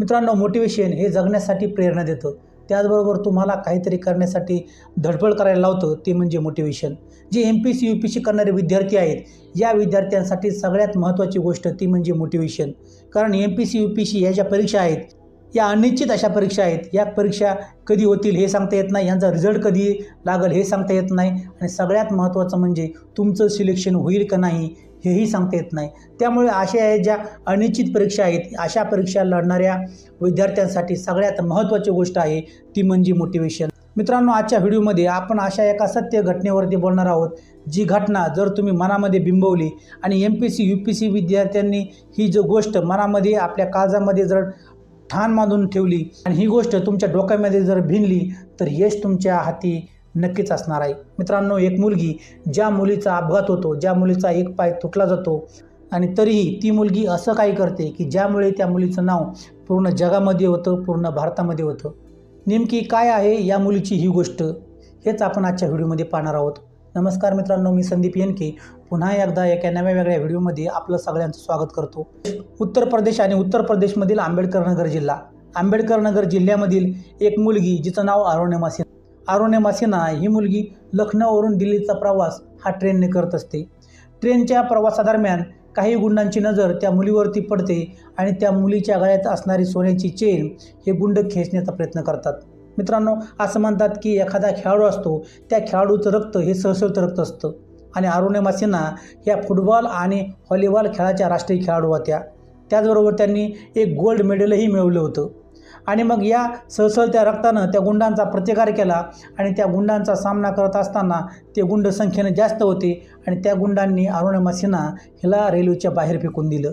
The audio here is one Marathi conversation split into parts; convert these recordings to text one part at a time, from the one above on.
मित्रांनो मोटिवेशन हे जगण्यासाठी प्रेरणा देतं. त्याचबरोबर तुम्हाला काहीतरी करण्यासाठी धडपड करायला लावतं ते म्हणजे मोटिवेशन जे M P C U P C करणारे विद्यार्थी आहेत या विद्यार्थ्यांसाठी सगळ्यात महत्त्वाची गोष्ट ती म्हणजे मोटिवेशन कारण M P C U P C ह्या ज्या परीक्षा आहेत या अनिश्चित अशा परीक्षा आहेत या परीक्षा कधी होतील हे सांगता येत नाही यांचा रिझल्ट कधी लागेल हे सांगता येत नाही. आणि सगळ्यात महत्त्वाचं म्हणजे तुमचं सिलेक्शन होईल का नाही हेही सांगता येत नाही. त्यामुळे अशा ज्या अनिश्चित परीक्षा आहेत अशा परीक्षा लढणाऱ्या विद्यार्थ्यांसाठी सगळ्यात महत्त्वाची गोष्ट आहे ती म्हणजे मोटिवेशन मित्रांनो आजच्या व्हिडिओमध्ये आपण अशा एका सत्य घटनेवरती बोलणार आहोत जी घटना जर तुम्ही मनामध्ये बिंबवली आणि M P C U P C विद्यार्थ्यांनी ही जो गोष्ट मनामध्ये आपल्या काळजामध्ये जर ठाण बांधून ठेवली आणि ही गोष्ट तुमच्या डोक्यामध्ये जर भिनली तर यश तुमच्या हाती नक्कीच असणार आहे. मित्रांनो एक मुलगी ज्या मुलीचा अपघात होतो ज्या मुलीचा एक पाय तुटला जातो आणि तरीही ती मुलगी असं काही करते की ज्यामुळे त्या मुलीचं नाव पूर्ण जगामध्ये होतं पूर्ण भारतामध्ये होतं. नेमकी काय आहे या मुलीची ही गोष्ट हेच आपण आजच्या व्हिडिओमध्ये पाहणार आहोत. नमस्कार मित्रांनो मी संदीप येनके पुन्हा एकदा एका नव्या वेगळ्या व्हिडिओमध्ये आपलं सगळ्यांचं स्वागत करतो. उत्तर प्रदेश आणि उत्तर प्रदेशमधील आंबेडकर नगर जिल्हा. आंबेडकर नगर जिल्ह्यामधील एक मुलगी जिचं नाव अरुणिमा अरुणिमा सिन्हा ही मुलगी लखनौवरून दिल्लीचा प्रवास हा ट्रेनने करत असते. ट्रेनच्या प्रवासादरम्यान काही गुंडांची नजर त्या मुलीवरती पडते आणि त्या मुलीच्या गळ्यात असणारी सोन्याची चेन हे गुंड खेचण्याचा प्रयत्न करतात. मित्रांनो असं म्हणतात की एखादा खेळाडू असतो त्या खेळाडूचं रक्त हे सळसळतं रक्त असतं आणि अरुणिमा सिन्हा ह्या फुटबॉल आणि व्हॉलीबॉल खेळाच्या राष्ट्रीय खेळाडू होत्या. त्याचबरोबर त्यांनी एक गोल्ड मेडलही मिळवलं होतं. आणि मग या सळसळत्या रक्तानं त्या गुंडांचा प्रतिकार केला आणि त्या गुंडांचा सामना करत असताना ते गुंड संख्येने जास्त होते आणि त्या गुंडांनी अरुणिमा सिन्हा हिला रेल्वेच्या बाहेर फेकून दिलं.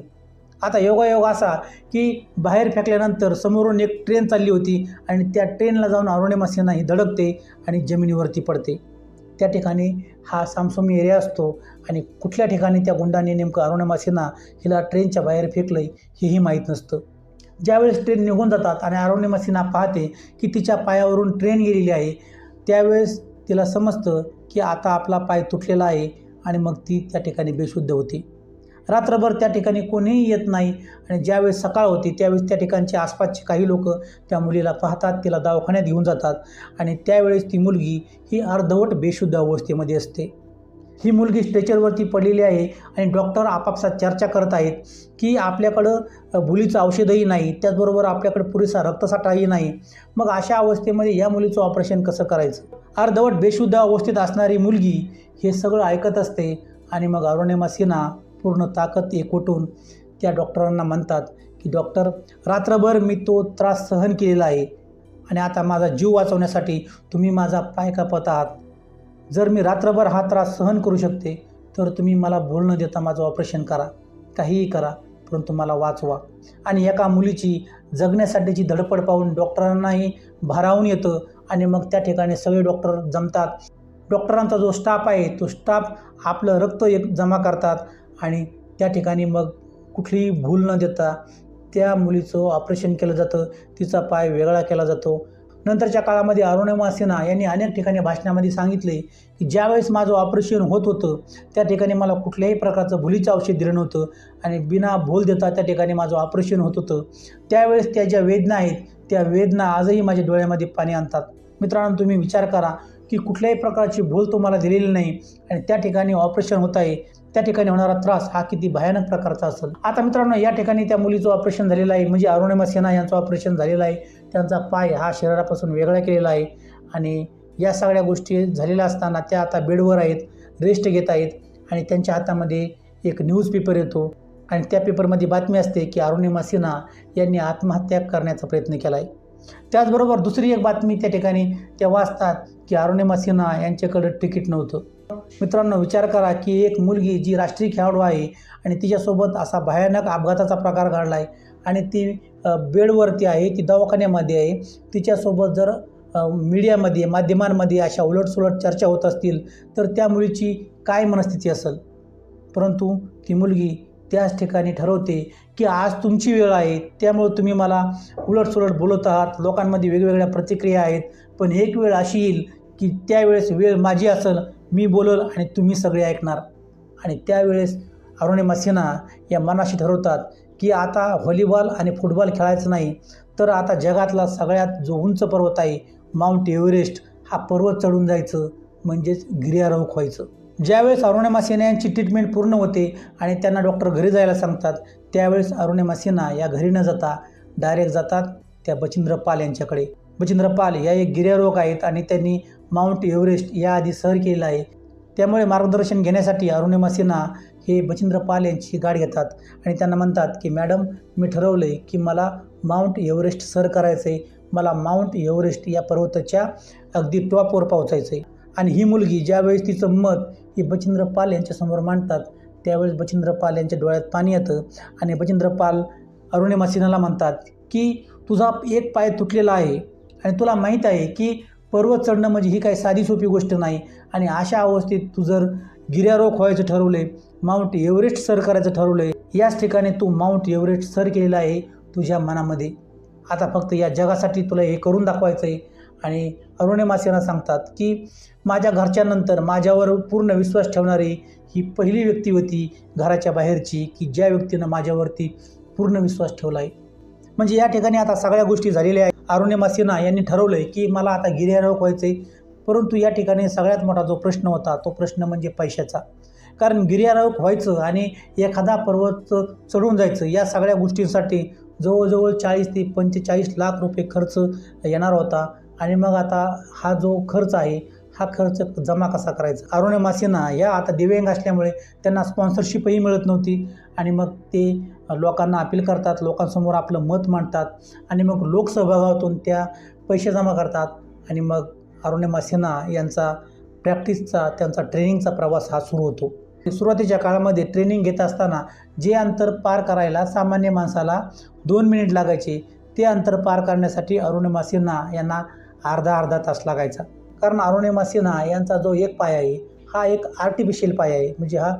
आता योगायोग असा की बाहेर फेकल्यानंतर समोरून एक ट्रेन चालली होती आणि त्या ट्रेनला जाऊन अरुणिमा सिन्हा ही धडकते आणि जमिनीवरती पडते. त्या ठिकाणी हा सामसुमी एरिया असतो आणि कुठल्या ठिकाणी त्या गुंडांनी नेमकं अरुणिमा सिन्हा हिला ट्रेनच्या बाहेर फेकलं हेही माहीत नसतं. ज्यावेळेस ट्रेन निघून जातात आणि अरुणिमा सिन्हा पाहते की तिच्या पायावरून ट्रेन गेलेली आहे त्यावेळेस तिला समजतं की आता आपला पाय तुटलेला आहे आणि मग ती त्या ठिकाणी बेशुद्ध होती. रात्रभर त्या ठिकाणी कोणीही येत नाही आणि ज्यावेळेस सकाळ होती त्यावेळेस त्या ठिकाणचे आसपासचे काही लोक त्या मुलीला पाहतात तिला दवाखान्यात घेऊन जातात आणि त्यावेळेस ती मुलगी ही अर्धवट बेशुद्ध अवस्थेमध्ये असते. ही मुलगी स्ट्रेचरवरती पडलेली आहे आणि डॉक्टर आपापसात चर्चा करत आहेत की आपल्याकडं भुलीचं औषधही नाही त्याचबरोबर आपल्याकडं पुरेसा रक्तसाठाही नाही. मग अशा अवस्थेमध्ये या मुलीचं ऑपरेशन कसं करायचं? अर्धवट बेशुद्ध अवस्थेत असणारी मुलगी हे सगळं ऐकत असते आणि मग अरुणिमा सिन्हा पूर्ण ताकद एकवटून त्या डॉक्टरांना म्हणतात की डॉक्टर रात्रभर मी तो त्रास सहन केलेला आहे आणि आता माझा जीव वाचवण्यासाठी तुम्ही माझा पाय कापत आहात. जर मी रात्रभर हा त्रास सहन करू शकते तर तुम्ही मला बोल न देता माझं ऑपरेशन करा. काहीही करा परंतु मला वाचवा. आणि एका मुलीची जगण्यासाठीची धडपड पाहून डॉक्टरांनाही भारावून येतं आणि मग त्या ठिकाणी सगळे डॉक्टर जमतात. डॉक्टरांचा जो स्टाफ आहे तो स्टाफ आपलं रक्त एक जमा करतात आणि त्या ठिकाणी मग कुठलीही भूल न देता त्या मुलीचं ऑपरेशन केलं जातं. तिचा पाय वेगळा केला जातो. नंतरच्या काळामध्ये अरुणिमा सिन्हा यांनी अनेक ठिकाणी भाषणामध्ये सांगितले की ज्यावेळेस माझं ऑपरेशन होत होतं त्या ठिकाणी मला कुठल्याही प्रकारचं भुलीचं औषध दिलं नव्हतं आणि बिना भूल देता त्या ठिकाणी माझं ऑपरेशन होत होतं. त्यावेळेस त्या ज्या वेदना आहेत त्या वेदना आजही माझ्या डोळ्यामध्ये पाणी आणतात. मित्रांनो तुम्ही विचार करा की कुठल्याही प्रकारची भूल तुम्हाला दिलेली नाही आणि त्या ठिकाणी ऑपरेशन होत आहे त्या ठिकाणी होणारा त्रास हा किती भयानक प्रकारचा असेल. आता मित्रांनो या ठिकाणी त्या मुलीचं ऑपरेशन झालेलं आहे म्हणजे अरुणिमा सिन्हा यांचं ऑपरेशन झालेलं आहे. त्यांचा पाय हा शरीरापासून वेगळा केलेला आहे. आणि या सगळ्या गोष्टी झालेल्या असताना त्या आता बेडवर आहेत रेस्ट घेत आहेत. आणि त्यांच्या हातामध्ये एक न्यूजपेपर येतो. आणि त्या पेपरमध्ये बातमी असते की अरुणिमा सिन्हा यांनी आत्महत्या करण्याचा प्रयत्न केला आहे त्याचबरोबर दुसरी एक बातमी त्या ठिकाणी त्या वाचतात की अरुणिमा सिन्हा यांच्याकडं तिकीट नव्हतं. मित्रांनो विचार करा की एक मुलगी जी राष्ट्रीय खेळाडू आहे आणि तिच्यासोबत असा भयानक अपघाताचा प्रकार घडला आहे आणि ती बेडवरती आहे की दवाखान्यामध्ये आहे. तिच्यासोबत जर मीडियामध्ये माध्यमांमध्ये अशा उलटसुलट चर्चा होत असतील तर त्या मुलीची काय मनस्थिती असेल? परंतु ती मुलगी त्याच ठिकाणी ठरवते की आज तुमची वेळ आहे त्यामुळे तुम्ही मला उलटसुलट बोलत आहात. लोकांमध्ये वेगवेगळ्या प्रतिक्रिया आहेत पण एक वेळ अशी येईल की त्यावेळेस वेळ माझी असेल मी बोलल आणि तुम्ही सगळे ऐकणार. आणि त्यावेळेस अरुणिमा सिन्हा या मनाशी ठरवतात की आता व्हॉलीबॉल आणि फुटबॉल खेळायचं नाही तर आता जगातला सगळ्यात जो उंच पर्वत आहे माउंट एव्हरेस्ट हा पर्वत चढून जायचं म्हणजेच गिर्यारोहक व्हायचं. ज्यावेळेस अरुणिमा सिन्हा यांची ट्रीटमेंट पूर्ण होते आणि त्यांना डॉक्टर घरी जायला सांगतात त्यावेळेस अरुणिमा सिन्हा या घरी न जाता डायरेक्ट जातात त्या बचिंद्र पाल यांच्याकडे. बचिंद्र पाल या एक गिर्यारोहक आहेत आणि त्यांनी माउंट एव्हरेस्ट याआधी सर केलेला आहे. त्यामुळे मार्गदर्शन घेण्यासाठी अरुणिमा सिन्हा हे बचिंद्र पाल यांची गाठ घेतात आणि त्यांना म्हणतात की मॅडम मी ठरवलं आहे की मला माउंट एव्हरेस्ट सर करायचं आहे मला माउंट एव्हरेस्ट या पर्वताच्या अगदी टॉपवर पोहोचायचं आहे आणि ही मुलगी ज्यावेळेस तिचं मत ही बचिंद्र पाल यांच्यासमोर मांडतात त्यावेळेस बचिंद्र पाल यांच्या डोळ्यात पाणी येतं आणि बचिंद्र पाल अरुणिमा सिन्हाला म्हणतात की तुझा एक पाय तुटलेला आहे आणि तुला माहीत आहे की पर्वत चढणं म्हणजे ही काही साधी सोपी गोष्ट नाही आणि अशा अवस्थेत तू जर गिर्यारोख व्हायचं ठरवलं आहे माउंट एव्हरेस्ट सर करायचं ठरवलं आहे याच ठिकाणी तू माउंट एव्हरेस्ट सर केलेला आहे तुझ्या मनामध्ये. आता फक्त या जगासाठी तुला हे करून दाखवायचं आहे आणि अरुणिमा सेना सांगतात की माझ्या घरच्यानंतर माझ्यावर पूर्ण विश्वास ठेवणारी ही पहिली व्यक्ती होती घराच्या बाहेरची की ज्या व्यक्तीनं माझ्यावरती पूर्ण विश्वास ठेवला आहे म्हणजे या ठिकाणी आता सगळ्या गोष्टी झालेल्या आहेत. अरुणिमा सिन्हा यांनी ठरवलं आहे की मला आता गिर्यारोहक व्हायचं आहे परंतु या ठिकाणी सगळ्यात मोठा जो प्रश्न होता तो प्रश्न म्हणजे पैशाचा. कारण गिर्यारोहक व्हायचं आणि एखादा पर्वत चढून जायचं या सगळ्या गोष्टींसाठी जवळजवळ चाळीस ते पंचेचाळीस लाख रुपये खर्च येणार होता. आणि मग आता हा जो खर्च आहे हा खर्च जमा कसा करायचा? अरुणिमा या आता दिव्यांग असल्यामुळे त्यांना स्पॉन्सरशिपही मिळत नव्हती. आणि मग ते लोकांना अपील करतात लोकांसमोर आपलं मत मांडतात आणि मग लोकसहभागातून त्या पैसे जमा करतात. आणि मग अरुणिमा सिन्हा यांचा प्रॅक्टिसचा त्यांचा ट्रेनिंगचा प्रवास हा सुरू होतो. सुरुवातीच्या काळामध्ये ट्रेनिंग घेत असताना जे अंतर पार करायला सामान्य माणसाला दोन मिनिट लागायचे ते अंतर पार करण्यासाठी अरुणिमा सिन्हा यांना अर्धा अर्धा तास लागायचा. कारण अरुणिमा सिन्हा यांचा जो एक पाय आहे हा एक आर्टिफिशियल पाय आहे. म्हणजे हा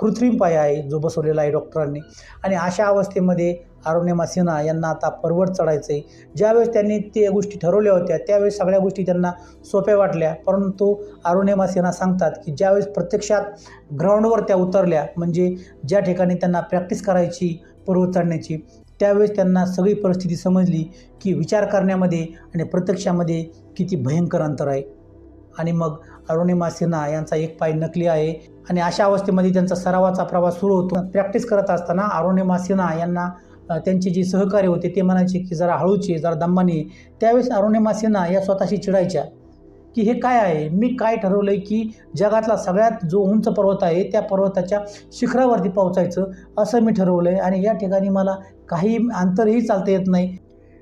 कृत्रिम पाय आहे जो बसवलेला आहे डॉक्टरांनी. आणि अशा अवस्थेमध्ये अरुणिमा सिन्हा यांना आता पर्वत चढायचं आहे ज्यावेळेस त्यांनी ते गोष्टी ठरवल्या होत्या त्यावेळेस सगळ्या गोष्टी त्यांना सोप्या वाटल्या. परंतु अरुणिमा सिन्हा सांगतात की ज्यावेळेस प्रत्यक्षात ग्राउंडवर त्या उतरल्या म्हणजे ज्या ठिकाणी त्यांना प्रॅक्टिस करायची पर्वत चढण्याची त्यावेळेस त्यांना सगळी परिस्थिती समजली की विचार करण्यामध्ये आणि प्रत्यक्षामध्ये किती भयंकर अंतर आहे. आणि मग अरुणिमा सिन्हा यांचा एक पाय नकली आहे आणि अशा अवस्थेमध्ये त्यांचा सरावाचा प्रवास सुरू होतो. प्रॅक्टिस करत असताना अरुणिमा सिन्हा यांना त्यांचे जे सहकार्य होते ते म्हणायचे की जरा हळूचे जरा दंबाने त्यावेळेस अरुणिमा सिन्हा या स्वतःशी चिडायच्या की हे काय आहे? मी काय ठरवलं आहे की जगातला सगळ्यात जो उंच पर्वत आहे त्या पर्वताच्या शिखरावरती पोहोचायचं असं मी ठरवलं आहे आणि या ठिकाणी मला काही अंतरही चालता येत नाही.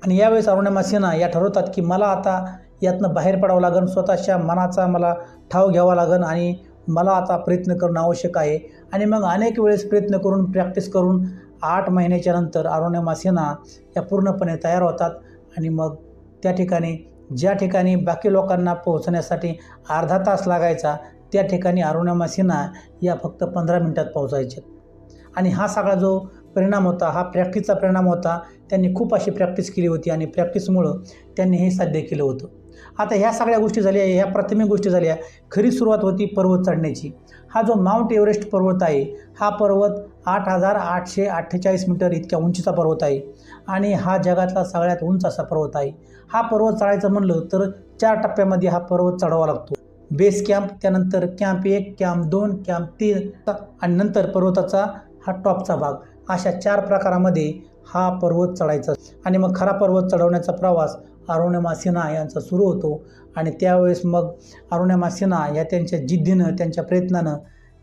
आणि यावेळेस अरुणिमा सिन्हा या ठरवतात की मला आता यातनं बाहेर पडावं लागेल स्वतःच्या मनाचा मला ठाव घ्यावा लागेल आणि मला आता प्रयत्न करणं आवश्यक आहे. आणि मग अनेक वेळेस प्रयत्न करून प्रॅक्टिस करून आठ महिन्याच्या नंतर अरुणिमा सिन्हा या पूर्णपणे तयार होतात आणि मग त्या ठिकाणी ज्या ठिकाणी बाकी लोकांना पोहोचण्यासाठी अर्धा तास लागायचा त्या ठिकाणी अरुणिमा सिन्हा या फक्त पंधरा मिनटात पोहोचायच्या आणि हा सगळा जो परिणाम होता हा प्रॅक्टिसचा परिणाम होता त्यांनी खूप अशी प्रॅक्टिस केली होती आणि प्रॅक्टिसमुळं त्यांनी हे साध्य केलं होतं. आता ह्या सगळ्या गोष्टी झाल्या ह्या प्राथमिक गोष्टी झाल्या. खरी सुरुवात होती पर्वत चढण्याची. हा जो माउंट एव्हरेस्ट पर्वत आहे हा पर्वत आठ हजार आठशे अठ्ठेचाळीस मीटर इतक्या उंचीचा पर्वत आहे आणि हा जगातला सगळ्यात उंच असा पर्वत आहे. हा पर्वत चढायचं म्हणलं तर चार टप्प्यामध्ये हा पर्वत चढावा लागतो. बेस कॅम्प त्यानंतर कॅम्प एक कॅम्प दोन कॅम्प तीन आणि नंतर पर्वताचा हा टॉपचा भाग. अशा चार प्रकारामध्ये हा पर्वत चढायचा. आणि मग खरा पर्वत चढवण्याचा प्रवास अरुणिमा सिन्हा यांचा सुरू होतो आणि त्यावेळेस मग अरुणिमा सिन्हा या त्यांच्या जिद्दीनं त्यांच्या प्रयत्नानं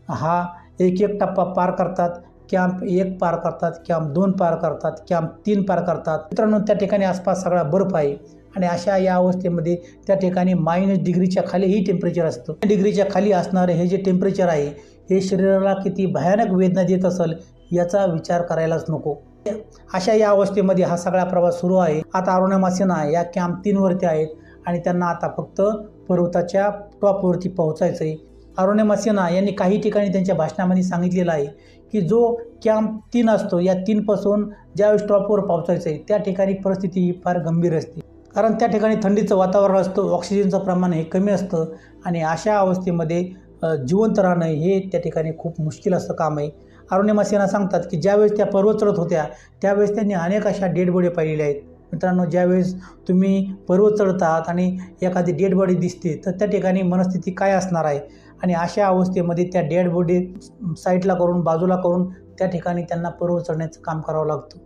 हा एक एक टप्पा पार करतात. कॅम्प एक पार करतात कॅम्प दोन पार करतात कॅम्प तीन पार करतात. मित्रांनो त्या ठिकाणी आसपास सगळा बर्फ आहे आणि अशा या अवस्थेमध्ये त्या ठिकाणी मायनस डिग्रीच्या खालीही टेम्परेचर असतं. डिग्रीच्या खाली असणारे हे जे टेम्परेचर आहे हे शरीराला किती भयानक वेदना देत असेल याचा विचार करायलाच नको. अशा या अवस्थेमध्ये हा सगळा प्रवास सुरू आहे. आता अरुणा मासेना या कॅम्प तीनवरती आहेत आणि त्यांना आता फक्त पर्वताच्या टॉपवरती पोहोचायचं आहे अरुणिमा सिन्हा यांनी काही ठिकाणी त्यांच्या भाषणामध्ये सांगितलेलं आहे की जो कॅम्प तीन असतो या तीनपासून ज्यावेळेस टॉपवर पावसायचं आहे त्या ठिकाणी परिस्थिती ही फार गंभीर असते. कारण त्या ठिकाणी थंडीचं वातावरण असतं ऑक्सिजनचं प्रमाण हे कमी असतं आणि अशा अवस्थेमध्ये जिवंत राहणं हे त्या ठिकाणी खूप मुश्किल असतं काम आहे. अरुणिमा सिन्हा सांगतात की ज्यावेळेस त्या पर्वत चढत होत्या त्यावेळेस त्यांनी अनेक अशा डेड बॉडी पाहिलेल्या आहेत. मित्रांनो ज्यावेळेस तुम्ही पर्वत चढत आहात आणि एखादी डेड बॉडी दिसते तर त्या ठिकाणी मनस्थिती काय असणार आहे? आणि अशा अवस्थेमध्ये त्या डेड बॉडी साईडला करून बाजूला करून त्या ठिकाणी त्यांना पर्वत चढण्याचं काम करावं लागतं.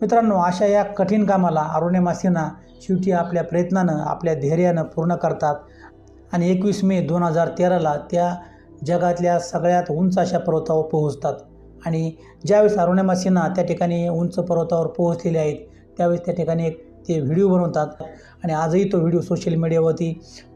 मित्रांनो अशा या कठीण कामाला अरुणिमा सिन्हा शेवटी आपल्या प्रयत्नानं आपल्या धैर्यानं पूर्ण करतात. आणि एकवीस मे दोन हजार तेराला त्या जगातल्या सगळ्यात उंच अशा पर्वतावर पोहोचतात. आणि ज्यावेळेस अरुणिमा सिन्हा त्या ठिकाणी उंच पर्वतावर पोहोचलेले आहेत त्यावेळेस त्या ठिकाणी एक ते व्हिडिओ बनवतात. आणि आजही तो व्हिडिओ सोशल मीडियावरती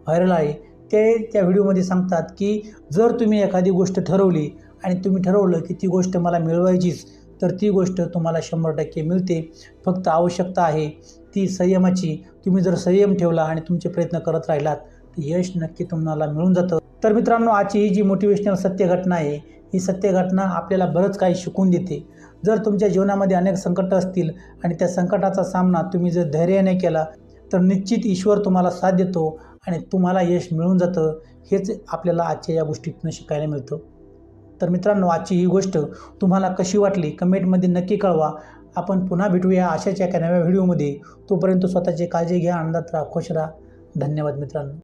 व्हायरल आहे. ते त्या व्हिडिओमध्ये सांगतात की जर तुम्ही एखादी गोष्ट ठरवली आणि तुम्ही ठरवलं की ती गोष्ट मला मिळवायचीच तर ती गोष्ट तुम्हाला शंभर टक्के मिळते. फक्त आवश्यकता आहे ती संयमाची. तुम्ही जर संयम ठेवला आणि तुमचे प्रयत्न करत राहिलात तर यश नक्की तुम्हाला मिळून जातं. तर मित्रांनो आजची ही जी मोटिवेशनल सत्यघटना आहे ही सत्य घटना आपल्याला बरंच काही शिकून देते. जर तुमच्या जीवनामध्ये अनेक संकटं असतील आणि त्या संकटाचा सामना तुम्ही जर धैर्याने केला तर निश्चित ईश्वर तुम्हाला साथ देतो आणि तुम्हाला यश मिळून जातं हेच आपल्याला आजच्या या गोष्टीतून शिकायला मिळतं. तर मित्रांनो आजची ही गोष्ट तुम्हाला कशी वाटली कमेंटमध्ये नक्की कळवा. आपण पुन्हा भेटूया अशाच एका नव्या व्हिडिओमध्ये. तोपर्यंत स्वतःची काळजी घ्या आनंदात राहा खुश राहा. धन्यवाद मित्रांनो.